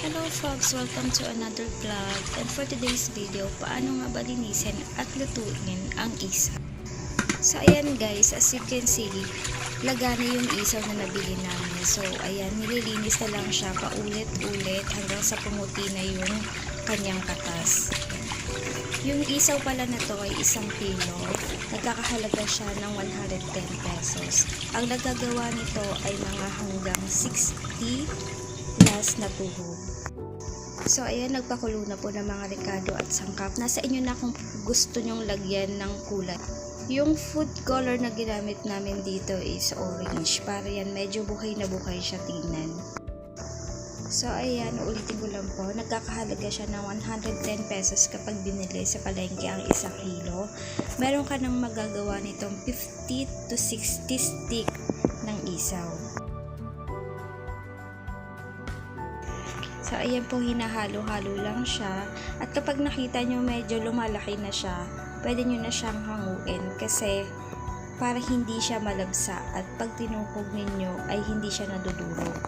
Hello folks, welcome to another vlog and for today's video, paano nga ba linisin at lutuin ang isaw. So ayan guys, as you can see, lagana yung isaw na nabili namin. So ayan, nililinis na lang siya paulit-ulit hanggang sa pumuti na yung kanyang katas. Yung isaw pala na to ay isang kilo. Nagkakahalaga siya ng 110 pesos. Ang nagagawa nito ay mga hanggang 60 plus na tuhog. So, ayan, nagpakulo na po ng mga rekado at sangkap. Nasa inyo na kung gusto nyong lagyan ng kulay. Yung food color na ginamit namin dito is orange. Para yan, medyo buhay na buhay siya tingnan. So, ayan, ulitin ko lang po. Nagkakahalaga siya ng 110 pesos kapag binili sa palengke ang isang kilo. Meron ka nang magagawa nitong 50 to 60 stick ng isaw. So, ayan po, hinahalo-halo lang siya. At kapag nakita nyo medyo lumalaki na siya, pwede nyo na siyang hanguin kasi para hindi siya malabsa at pag tinuhog ninyo ay hindi siya nadudurog.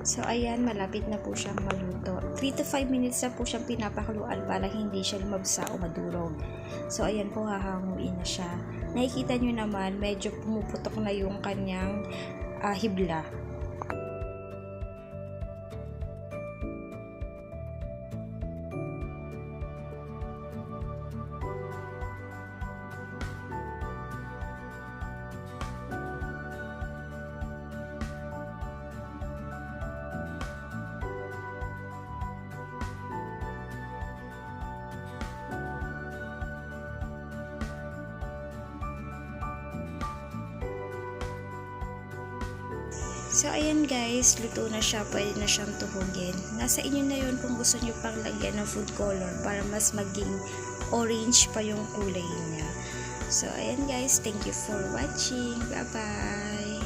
So, ayan, malapit na po siyang maluto. 3 to 5 minutes na po siyang pinapakuluan para hindi siya lumabsa o madurog. So, ayan po, hahanguin na siya. Nakikita nyo naman, medyo pumuputok na yung kanyang ah, hibla. So, ayan guys, luto na siya. Pwede na siyang tuhugin. Nasa inyo na yun kung gusto nyo pang lagyan ng food color para mas maging orange pa yung kulay niya. So, ayan guys, thank you for watching. Bye-bye!